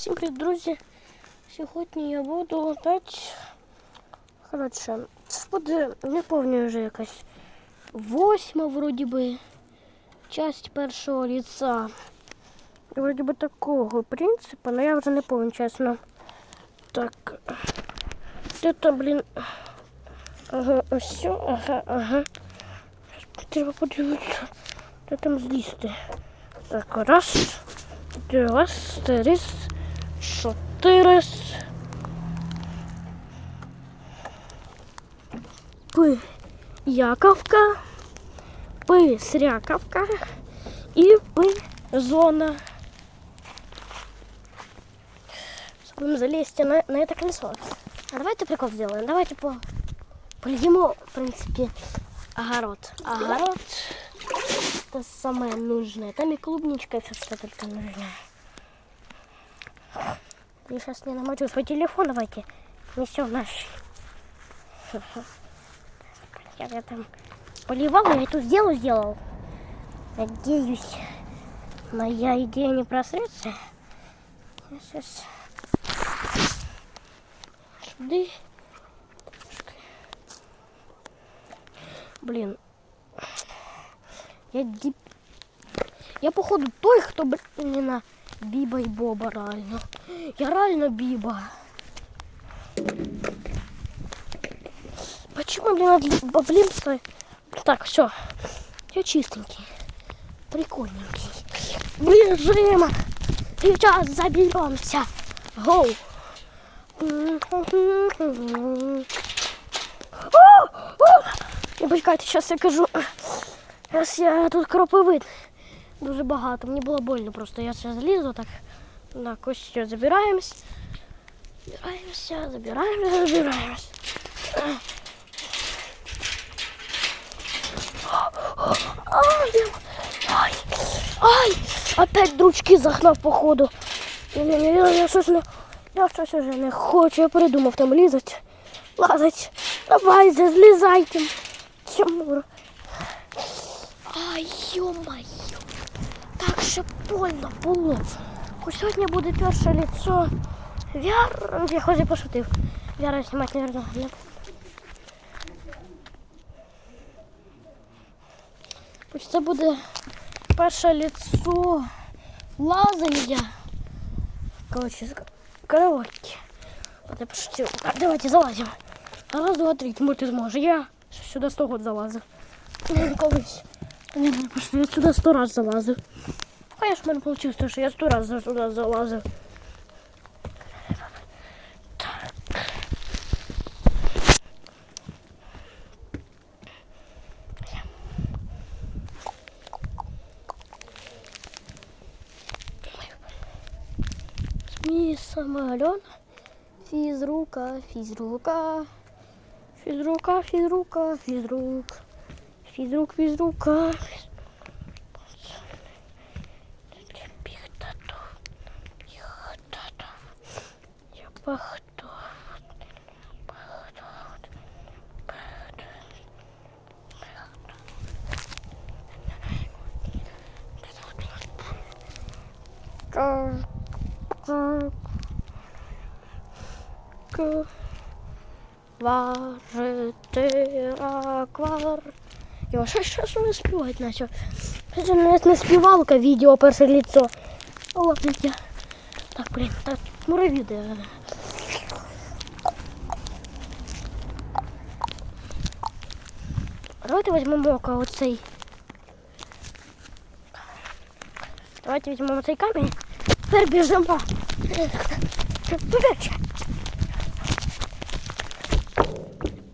Всім привіт, друзі! Сьогодні я буду дати. Коротше, це буде, не пам'ятаю вже якась восьма, вроді би, часть першого ліца. Вроді би такого принципу, але я вже не пам'ятаю, чесно. Так. Де там, блін. Ага, ось, ага, ага. Треба подивитися, де там злізти. Так, раз, два, три, чотири. П. Яковка, П. Сряковка и П. Зона. Будем залезть на, на это колесо. А давайте прикол сделаем. Давайте по польему, в принципе, огород. Огород это самое нужное. Там и клубничка, все что только нужно. Я сейчас не намочу свой телефон, давайте. Несем наш. Я, там поливал, я эту сделу сделал. Надеюсь, моя идея не просрется. Сейчас... Сюда. Блин. Я дип... Я походу той, хто блин, на Біба і Боба реально. Я реально Біба. Почему, блин, от Блимса... Так, все. Я чистенький. Прикольненький. Бежим! Сейчас заберемся. Гоу! О! О! Не почекайте, сейчас я кажу. Зараз я тут кропивид. Дуже багато. Мені було больно просто. Я зараз залізу так. Ось все, забираємось. Забираємося, забираємося, забираємося. Ай, ай, ай, опять дручки загнав походу. Ні, ні, я, я щось не, я щось уже не хочу, я передумав там лізати. Лазать. Давайте, злізайте. Тимур. Ай, ё-моё. Так же больно було. Хоч сьогодні буде перше лицо. Вяр, я хоч і пошутив. Вяра знімати, наверное, не буду. Хоч це буде перше лицо лазання. Короче, з караоке. От я пошутив. Так, давайте залазимо. Раз, два, три, Тимур, ти зможеш. Я сюди сто год залазив. Ну, Колись. Я просто я сюди сто раз залазив. Конечно, в мене вийшло, що я сто раз сюди залазив. Самолет. Физрука, физрука. Физрука, физрука, физрук. Физрук, физрука. Піхтату. Піхтату. Я пахту. Пахту. Пахту. Пахту. К. Варити аквар. Я що щось не співати начав. Це навіть не співалка відео перше лицо. О, ладно, я. Так, блін, так, муравіди. Давайте візьмемо ока оцей. Давайте візьмемо оцей камінь. Тепер біжимо. Побачимо.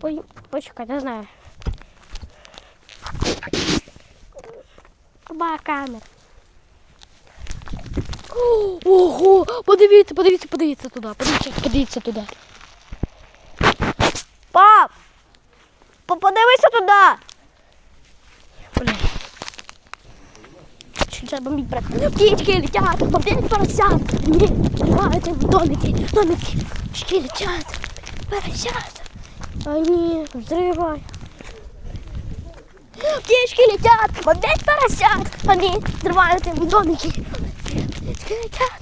Ой, почекай, не знаю. Ба камер. Ого! Подивіться, подивіться, подивіться туди. Подивіться, подивіться туди. Пап! Подивися туди! Блін. Треба бомбить брат? Птички летят, бомбить поросят. Ні, давайте в домики, домики. Птички летят, поросят. Они взрывай. Птички летят, бомбят поросят. Они взрывают им домики. Птички летят,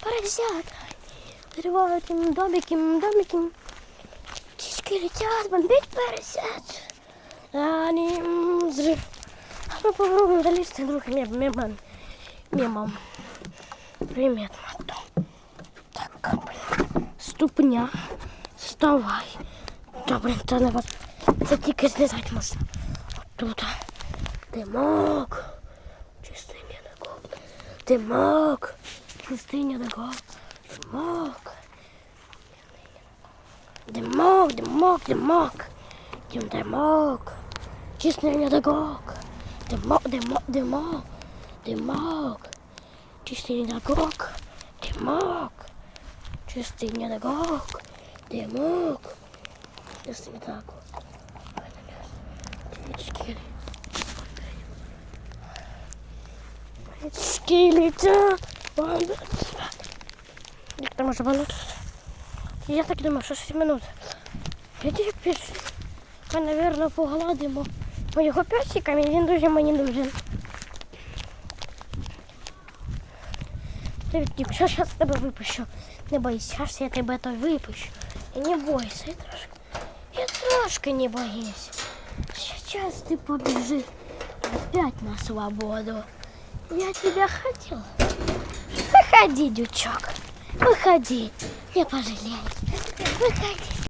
поросят. Взрывают им домики, домики. Птички летят, бомбить поросят. Они взрыв. А мы попробуем залезть друг мем, мемом. Мемом. Привет, Мато. Так, блин. Ступня. Вставай. Та, блин, та на вас. Це тільки злізати можна. Тут. Димок. Чистий недогов. Димок. Чистий недогов. Димок. Димок, димок, димок. Дим, димок. Чистий недогог. Димок, димок, димок. Димок. Чистий недогог. Димок. Чистий недогог. Димок. Чистий недогог. Птички. Як там може банут? Я так думаю, що 6 минут. Іди пішли. Ми, напевно, погладимо моєго песика, він дуже мені нужен. Відтік, що зараз тебе випущу. Не бойся, зараз я тебе то випущу. І не бойся, я трошки, я трошки не боюсь. Сейчас ты побежишь опять на свободу. Я тебя хотел. Выходи, дючок. Выходи. Не пожалеешь. Выходи.